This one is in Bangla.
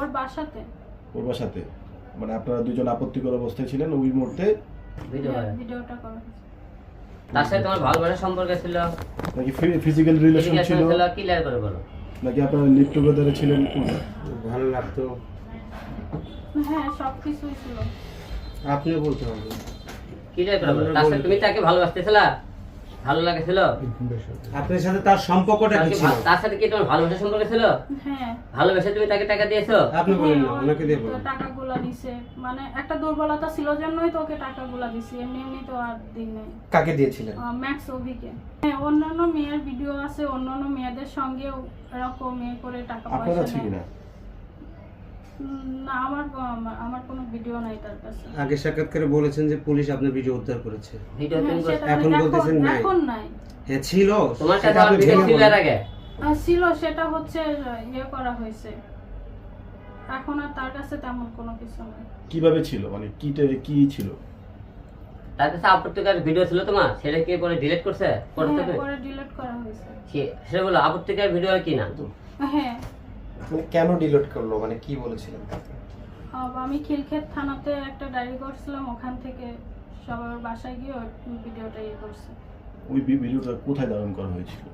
ওর বাসাতে? ওর বাসাতে। মানে আপনারা দুজন আপত্তিকর অবস্থায় ছিলেন ওই মুহূর্তে? ভিডিও ভিডিওটা করা হয়েছে। তার সাথে তোমার ভালোবাসার সম্পর্ক ছিল? নাকি ফিজিক্যাল রিলেশন ছিল? ছিল ক্লিয়ার করে বলো। নাকি আপনারা লিভ টুগেদারে ছিলেন? ভালো লাগতো। হ্যাঁ সব কিছুই ছিল। আপনিও বলতে হবে ক্লিয়ার করে বলো। তার সাথে তুমি তাকে ভালোবাসতেছিলা? ভালো লাগেছিল? আপনার সাথে তার সম্পর্কটা কি ছিল? তার সাথে কি তোমার ভালোবাসার সম্পর্ক ছিল? হ্যাঁ। ভালোবেসে তুমি তাকে টাকা দিয়েছ? আপনি বলেন না হ্যাঁ, ওনাকে দিয়ে বলুন। টাকাগুলা দিছে মানে একটা দুর্বলতা ছিল জন্যই তো ওকে টাকাগুলা দিছি এমনি এমনি তো আর দিন নেই। কাকে দিয়েছিলেন? ম্যাক্স অভিকে। হ্যাঁ অন্যান্য মেয়ের ভিডিও আছে অন্যান্য মেয়েদের সঙ্গেও এরকম মেয়ে করে টাকা পয়সা নেয়। কিনা উম, না আমার আমার কোনো ভিডিও নাই তার কাছে। আগে সাক্ষাৎকারে বলেছেন যে পুলিশ আপনার ভিডিও উদ্ধার করেছে। ভিডিও হ্যাঁ, সেটা এখন বলতেছেন নাই। এখন নাই। হ্যাঁ ছিল। তোমার কাছে আমার ভিডিও ছিল এর আগে। আর ছিল সেটা হচ্ছে ইয়ে করা হয়েছে। এখন আর তার কাছে তেমন কোনো কিছু নেই। কীভাবে ছিল? মানে কি কি ছিল? তার কাছে আপত্তিকর ভিডিও ছিল তোমার? সেটা কি পরে ডিলিট করছে? হ্যাঁ, পরে ডিলিট করা হয়েছে। সেটা বলো আপত্তিকর ভিডিও কি না হ্যাঁ মানে কেন ডিলিট করল? মানে কি বলেছিলেন আমি খিলক্ষেত থানাতে একটা ডায়েরি করছিলাম ওখান থেকে সবার বাসায় গিয়ে ওই ভিডিওটা ইয়ে করছে। ওই ভি- ভিডিওটা কোথায় ধারণ করা হয়েছিল?